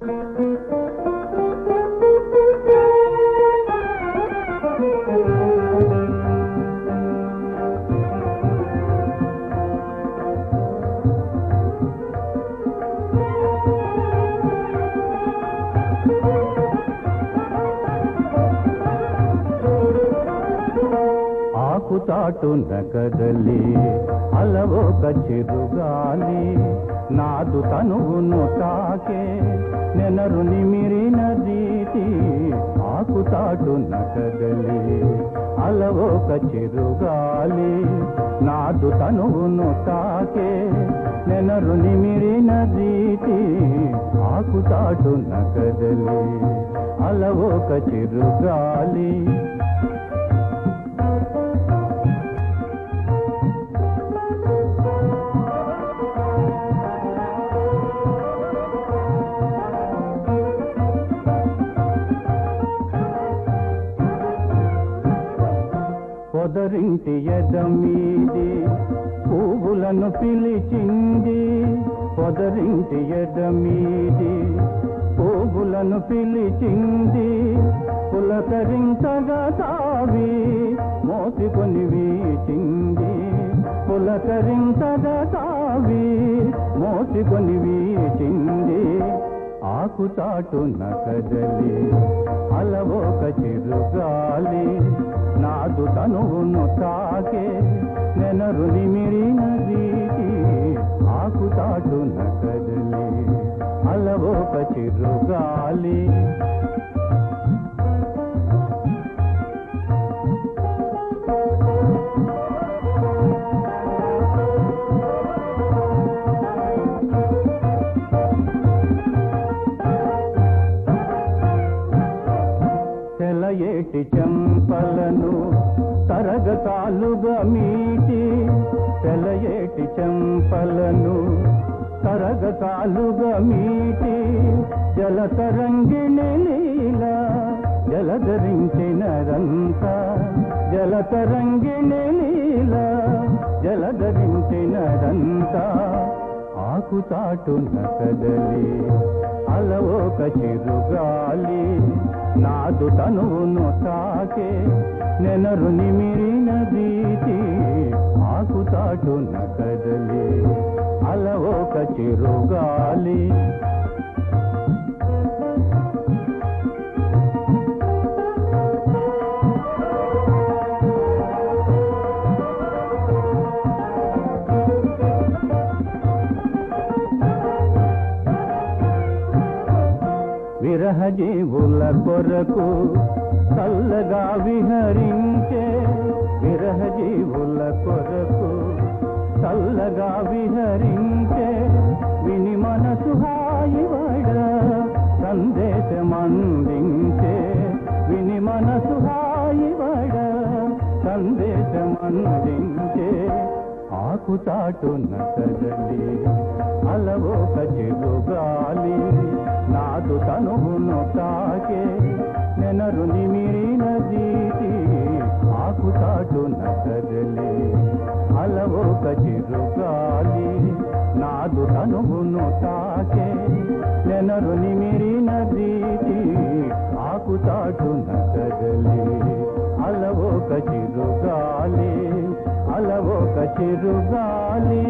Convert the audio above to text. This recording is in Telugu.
ఆకు ఆకుతాటున కదలి అలవోక చిరుగాలి నాదు తనువును తాకే నెనరు నిమిరిన రీతి ఆకుతాటున కదలి అలవోక చెరుగాలి. నాదు తనువును తాకే నెనరు నిమిరిన రీతి ఆకుతాటున కదలి అలవోక చిరుగాలి. పొదరింటి ఎదమీది పువ్వులను పిలిచింది. పొదరింటి ఎదమీది పువ్వులను పిలిచింది. పులకరించగా తావి మోసుకొని వీచింది. పులకరించగా తావి మోసుకొని వీచింది. ఆకుతాటు నకదలి అలవోక చిరుగాలి కాదు తనువును తాకే. నెనరు నిమిరిన రీతి ఆకు అలవో పచిరు గాలి. ఏటి చెమ్మ చెంపలను తరగతాలుగా మీటి తెలయేటి చెంపలను తరగతాలుగా మీటి జలతరంగిణి లీల జలధరించినదంతా జలతరంగిణి లీల జలధరించినదంతా ఆకు చాటున కదలి అలవోక చిరుగాలి నాదు తనువును తాకే నెనరు నిమిరిన దీతి ఆకు చాటున కదలి అలవోక చిరుగాలి. విరహ జీవుల కొరకు చల్లగా విహరించే విరహ జీవుల కొరకు చల్లగా విహరించే విని మనసు హాయివడ సందేశమందించే. విని మనసు హాయివడ సందేశమందించే. ఆకు చాటున కదలి అలవోక గాలి నాదు తనువును తాకే. నెనరు నిమిరిన దీటి ఆకు చాటున కదలి అలవోక గాలి నాదు తనువును తాకే. నెనరు నిమిరిన దీటి నాకు తాటు కదలి అలవోక చిరుగాలి అలవోక చిరుగాలి చెరుగాలి